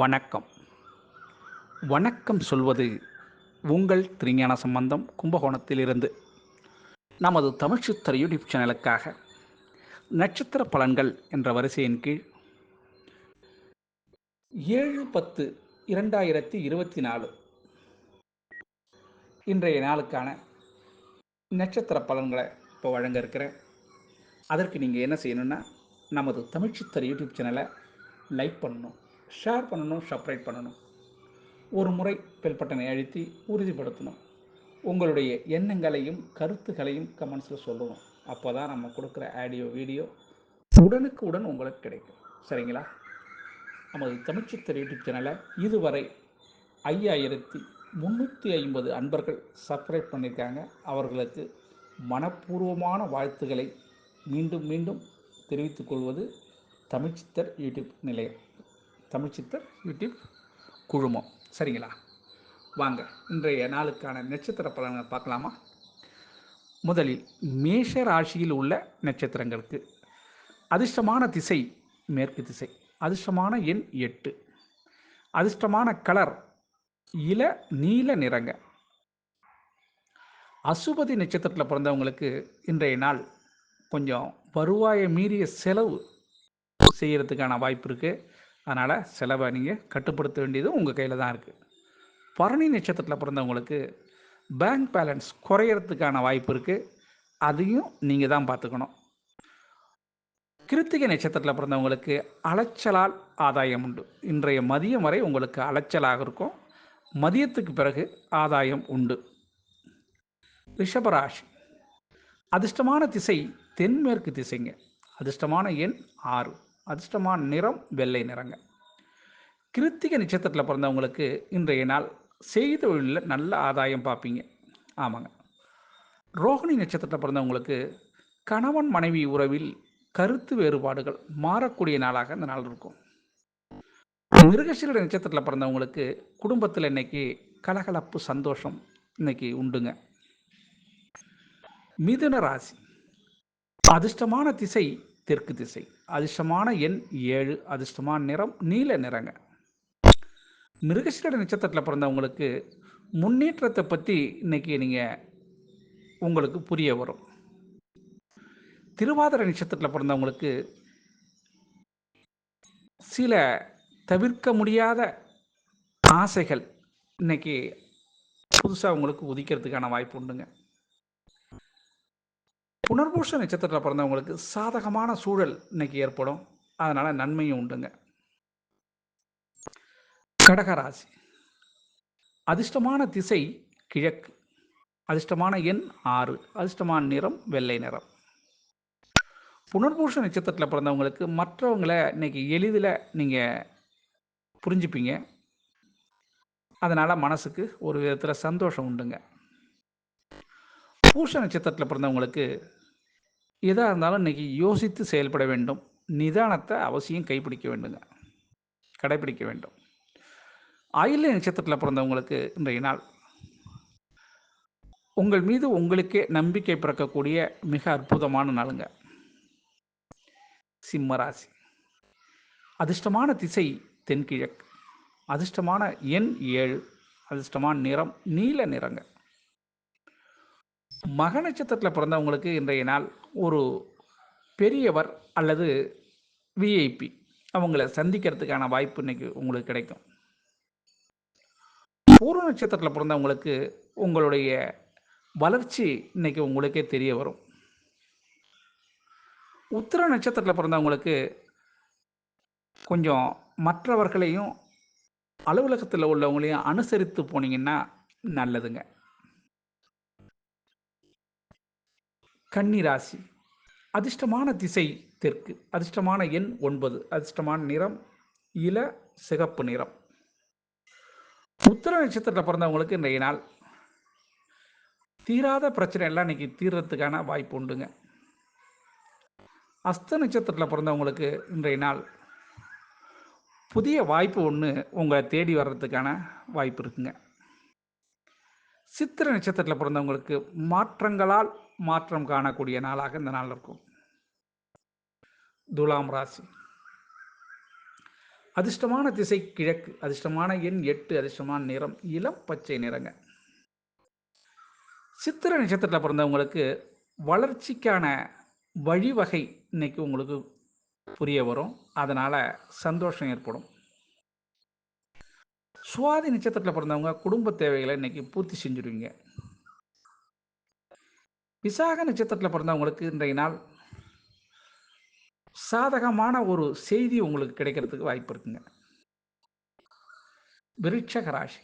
வணக்கம். வணக்கம் சொல்வது உங்கள் திருஞான சம்பந்தம் கும்பகோணத்திலிருந்து. நமது தமிழ் சித்தர் யூடியூப் சேனலுக்காக நட்சத்திர பலன்கள் என்ற வரிசையின் கீழ் ஏழு பத்து இரண்டாயிரத்தி இருபத்தி நாலு. இன்றைய நாளுக்கான நட்சத்திர பலன்களை இப்போ வழங்க இருக்கிறேன் அதற்கு நீங்கள் என்ன செய்யணும்னா நமது தமிழ்ச்சித்திர யூடியூப் சேனலை லைக் பண்ணணும். ஷேர் பண்ணணும் சப்ஸ்கிரைப் பண்ணணும். ஒரு முறை பெல்பட்டனை அழுத்தி உறுதிப்படுத்தணும். உங்களுடைய எண்ணங்களையும் கருத்துகளையும் கமெண்ட்ஸில் சொல்லணும். அப்போ தான் நம்ம கொடுக்குற ஆடியோ வீடியோ உடனுக்கு உடன் உங்களுக்கு கிடைக்கும். சரிங்களா? நமது தமிழ்ச்சித்தர் யூடியூப் சேனலை இதுவரை ஐயாயிரத்தி முந்நூற்றி ஐம்பது அன்பர்கள் சப்ஸ்கிரைப் பண்ணியிருக்காங்க. அவர்களுக்கு மனப்பூர்வமான வாழ்த்துக்களை மீண்டும் மீண்டும் தெரிவித்துக் கொள்வது தமிழ்ச்சித்தர் யூடியூப் நிலையம். தமிழ்ச்சித்தர் யூடியூப் குழுமம். சரிங்களா? வாங்க இன்றைய நாளுக்கான நட்சத்திர பலன்களை பார்க்கலாமா? முதலில் மேஷ ராசியில் உள்ள நட்சத்திரங்களுக்கு. அதிர்ஷ்டமான திசை மேற்கு திசை. அதிர்ஷ்டமான எண் எட்டு. அதிர்ஷ்டமான கலர் இள நீல நிறங்க. அசுபதி நட்சத்திரத்தில் பிறந்தவங்களுக்கு இன்றைய நாள் கொஞ்சம் வருவாயை மீறிய செலவு செய்கிறதுக்கான வாய்ப்பு இருக்குது அதனால் செலவை நீங்கள் கட்டுப்படுத்த வேண்டியது உங்கள் கையில் தான் இருக்குது பரணி நட்சத்திரத்தில் பிறந்தவங்களுக்கு பேங்க் பேலன்ஸ் குறையிறதுக்கான வாய்ப்பு இருக்குது அதையும் நீங்கள் தான் பார்த்துக்கணும். கிருத்திகை நட்சத்திரத்தில் பிறந்தவங்களுக்கு அலைச்சலால் ஆதாயம் உண்டு. இன்றைய மதியம் வரை உங்களுக்கு அலைச்சலாக இருக்கும். மதியத்துக்கு பிறகு ஆதாயம் உண்டு. ரிஷபராசி அதிர்ஷ்டமான திசை தென்மேற்கு திசைங்க. அதிர்ஷ்டமான எண் ஆறு. அதிர்ஷ்டமான நிறம் வெள்ளை நிறங்க. கிருத்திகை நட்சத்திரத்தில் பிறந்தவங்களுக்கு இன்றைய நாள் செய்த தொழிலில் நல்ல ஆதாயம் பார்ப்பீங்க ஆமாங்க. ரோகிணி நட்சத்திரத்தில் பிறந்தவங்களுக்கு கணவன் மனைவி உறவில் கருத்து வேறுபாடுகள் மாறக்கூடிய நாளாக இந்த நாள் இருக்கும். மிருகசீரட நட்சத்திரத்தில் பிறந்தவங்களுக்கு குடும்பத்தில் இன்னைக்கு கலகலப்பு சந்தோஷம் இன்னைக்கு உண்டுங்க. மிதுன ராசி. அதிர்ஷ்டமான திசை தெற்கு திசை. அதிர்ஷ்டமான எண் ஏழு. அதிர்ஷ்டமான நிறம் நீல நிறங்க. மிருகசீரட நட்சத்திரத்தில் பிறந்தவங்களுக்கு முன்னேற்றத்தை பற்றி இன்னைக்கு நீங்கள் உங்களுக்கு புரிய வரும். திருவாதிர நட்சத்திரத்தில் பிறந்தவங்களுக்கு சில தவிர்க்க முடியாத ஆசைகள் இன்னைக்கு புதுசாக உங்களுக்கு உதிக்கிறதுக்கான வாய்ப்பு உண்டுங்க. புனர்பூஷ நட்சத்திரத்தில் பிறந்தவங்களுக்கு சாதகமான சூழல் இன்னைக்கு ஏற்படும். அதனால் நன்மையும் உண்டுங்க. கடகராசி. அதிர்ஷ்டமான திசை கிழக்கு. அதிர்ஷ்டமான எண் ஆறு. அதிர்ஷ்டமான நிறம் வெள்ளை நிறம். புனர்பூஷ நட்சத்திரத்தில் பிறந்தவங்களுக்கு மற்றவங்களை இன்னைக்கு எளிதில் நீங்கள் புரிஞ்சுப்பீங்க. அதனால் மனசுக்கு ஒரு விதத்தில் சந்தோஷம் உண்டுங்க. பூஷ நட்சத்திரத்தில் பிறந்தவங்களுக்கு எதாக இருந்தாலும் இன்றைக்கி யோசித்து செயல்பட வேண்டும். நிதானத்தை அவசியம் கைப்பிடிக்க வேண்டுங்க. கடைபிடிக்க வேண்டும். ஆயில்ய நட்சத்திரத்தில் பிறந்தவங்களுக்கு இன்றைய நாள் உங்கள் மீது உங்களுக்கே நம்பிக்கை பிறக்கக்கூடிய மிக அற்புதமான நாளுங்க. சிம்மராசி அதிர்ஷ்டமான திசை தென்கிழக்கு. அதிர்ஷ்டமான எண் ஏழு. அதிர்ஷ்டமான நிறம் நீல நிறங்க. மக நட்சத்திரத்தில் பிறந்தவங்களுக்கு இன்றைய நாள் ஒரு பெரியவர் அல்லது விஐபி அவங்கள சந்திக்கிறதுக்கான வாய்ப்பு இன்னைக்கு உங்களுக்கு கிடைக்கும். பூர்வ நட்சத்திரத்தில் பிறந்தவங்களுக்கு உங்களுடைய வளர்ச்சி இன்னைக்கு உங்களுக்கே தெரிய வரும். உத்திர நட்சத்திரத்தில் பிறந்தவங்களுக்கு கொஞ்சம் மற்றவர்களையும் அலுவலகத்தில் உள்ளவங்களையும் அனுசரித்து போனீங்கன்னா நல்லதுங்க. கன்னிராசி. அதிர்ஷ்டமான திசை தெற்கு. அதிர்ஷ்டமான எண் ஒன்பது. அதிர்ஷ்டமான நிறம் இள சிகப்பு நிறம். உத்தர நட்சத்திரத்தில் பிறந்தவங்களுக்கு இன்றைய நாள் தீராத பிரச்சனை எல்லாம் இன்னைக்கு தீர்றதுக்கான வாய்ப்பு உண்டுங்க. அஸ்த நட்சத்திரத்தில் பிறந்தவங்களுக்கு இன்றைய நாள் புதிய வாய்ப்பு ஒன்று உங்களை தேடி வர்றதுக்கான வாய்ப்பு இருக்குங்க. சித்திர நட்சத்திரத்தில் பிறந்தவங்களுக்கு மாற்றங்களால் மாற்றம் காணக்கூடிய நாளாக இந்த நாள் இருக்கும். துலாம் ராசி. அதிர்ஷ்டமான திசை கிழக்கு அதிர்ஷ்டமான எண் எட்டு அதிர்ஷ்டமான நிறம் இளம் பச்சை நிறங்க. சித்திர நட்சத்திரத்தில் பிறந்தவங்களுக்கு வளர்ச்சிக்கான வழிவகை இன்னைக்கு உங்களுக்கு புரிய வரும். அதனால் சந்தோஷம் ஏற்படும். சுவாதி நட்சத்திரத்தில் பிறந்தவங்க குடும்ப தேவைகளை இன்னைக்கு பூர்த்தி செஞ்சுடுவீங்க விசாக நட்சத்திரத்தில் பிறந்தவங்களுக்கு இன்றைய நாள் சாதகமான ஒரு செய்தி உங்களுக்கு கிடைக்கிறதுக்கு வாய்ப்பு இருக்குங்க. விருட்சக ராசி.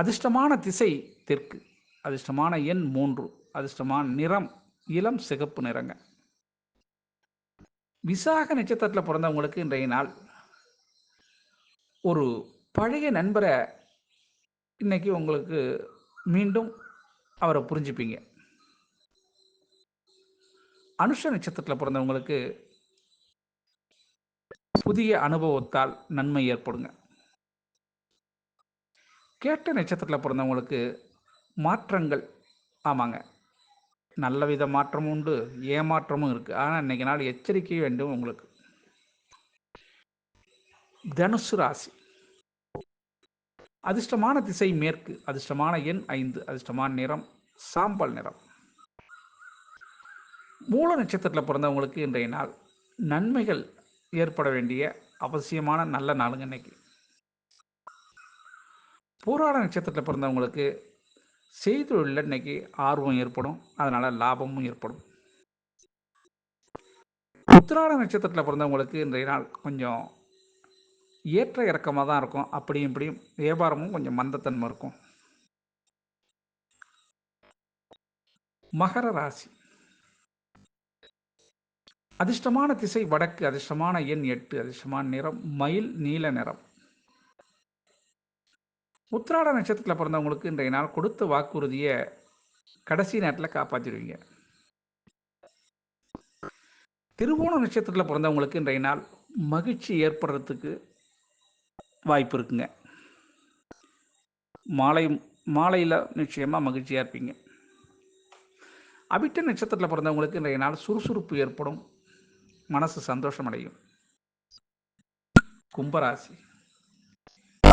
அதிர்ஷ்டமான திசை தெற்கு அதிர்ஷ்டமான எண் மூன்று அதிர்ஷ்டமான நிறம் இளம் சிகப்பு நிறங்க. விசாக நட்சத்திரத்தில் பிறந்தவங்களுக்கு இன்றைய நாள் ஒரு பழைய நண்பரை இன்னைக்கு உங்களுக்கு மீண்டும் அவரை புரிஞ்சுப்பீங்க. அனுஷ நட்சத்திரத்தில் பிறந்தவங்களுக்கு புதிய அனுபவத்தால் நன்மை ஏற்படுங்க. கேட்ட நட்சத்திரத்தில் பிறந்தவங்களுக்கு மாற்றங்கள் ஆமாங்க. நல்ல வித மாற்றமும் உண்டு ஏமாற்றமும் இருக்குது ஆனால் இன்றைக்கி நாள் எச்சரிக்கை வேண்டும் உங்களுக்கு. தனுசு ராசி. அதிர்ஷ்டமான திசை மேற்கு அதிர்ஷ்டமான எண் ஐந்து அதிர்ஷ்டமான நிறம் சாம்பல் நிறம். மூல நட்சத்திரத்தில் பிறந்தவங்களுக்கு இன்றைய நாள் நன்மைகள் ஏற்பட வேண்டிய அவசியமான நல்ல நாளுங்க இன்னைக்கு. போராட நட்சத்திரத்தில் பிறந்தவங்களுக்கு செய்தொழிலில் இன்னைக்கு ஆர்வம் ஏற்படும் அதனால் லாபமும் ஏற்படும். உத்திராட நட்சத்திரத்தில் பிறந்தவங்களுக்கு இன்றைய நாள் கொஞ்சம் ஏற்ற இறக்கமாக தான் இருக்கும். அப்படியும் இப்படியும் வியாபாரமும் கொஞ்சம் மந்தத்தன்மை இருக்கும். மகர ராசி. அதிர்ஷ்டமான திசை வடக்கு அதிர்ஷ்டமான எண் எட்டு அதிர்ஷ்டமான நிறம் மயில் நீல நிறம். உத்திராட நட்சத்திரத்தில் பிறந்தவங்களுக்கு இன்றைய நாள் கொடுத்த வாக்குறுதியை கடைசி நேரத்தில் காப்பாற்றிடுவீங்க திருவோண நட்சத்திரத்தில் பிறந்தவங்களுக்கு இன்றைய நாள் மகிழ்ச்சி ஏற்படுறதுக்கு வாய்ப்பு இருக்குங்க. மாலை மாலையில் நிச்சயமாக மகிழ்ச்சியாக இருப்பீங்க. அபிட்ட நட்சத்திரத்தில் பிறந்தவங்களுக்கு இன்றைய நாள் சுறுசுறுப்பு ஏற்படும். மனசு சந்தோஷம் அடையும் கும்பராசி.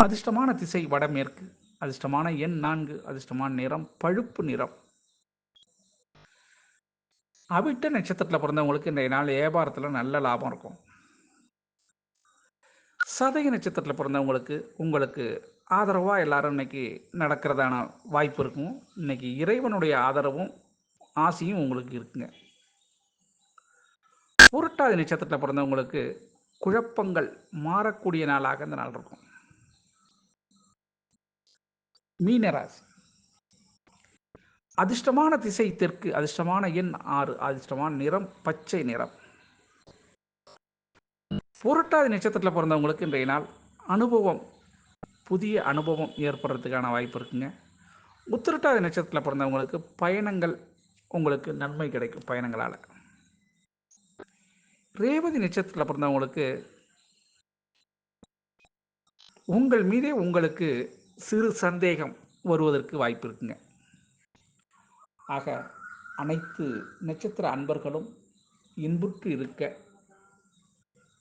அதிர்ஷ்டமான திசை வடமேற்கு. அதிர்ஷ்டமான எண் நான்கு. அதிர்ஷ்டமான நிறம் பழுப்பு நிறம். அவிட்ட நட்சத்திரத்தில் பிறந்தவங்களுக்கு இன்றைய நாள் வியாபாரத்தில் நல்ல லாபம் இருக்கும். சதய நட்சத்திரத்தில் பிறந்தவங்களுக்கு உங்களுக்கு ஆதரவாக எல்லாரும் இன்னைக்கு நடக்கிறதான வாய்ப்பு இருக்கும். இன்னைக்கு இறைவனுடைய ஆதரவும் ஆசையும் உங்களுக்கு இருக்குங்க. புரட்டாதி நட்சத்திரத்தில் பிறந்தவங்களுக்கு குழப்பங்கள் மாறக்கூடிய நாளாக இந்த நாள் இருக்கும். மீனராசி. அதிர்ஷ்டமான திசை தெற்கு அதிர்ஷ்டமான எண் ஆறு அதிர்ஷ்டமான நிறம் பச்சை நிறம். புரட்டாதி நட்சத்திரத்தில் பிறந்தவங்களுக்கு இன்றைய நாள் அனுபவம் புதிய அனுபவம் ஏற்படுறதுக்கான வாய்ப்பு இருக்குங்க. உத்திரட்டாதி நட்சத்திரத்தில் பிறந்தவங்களுக்கு பயணங்கள் உங்களுக்கு நன்மை கிடைக்கும் பயணங்களால். ரேவதி நட்சத்திரத்தில் பிறந்தவங்களுக்கு உங்கள் மீதே உங்களுக்கு சிறு சந்தேகம் வருவதற்கு வாய்ப்பு இருக்குங்க. ஆக அனைத்து நட்சத்திர அன்பர்களும் இன்புற்று இருக்க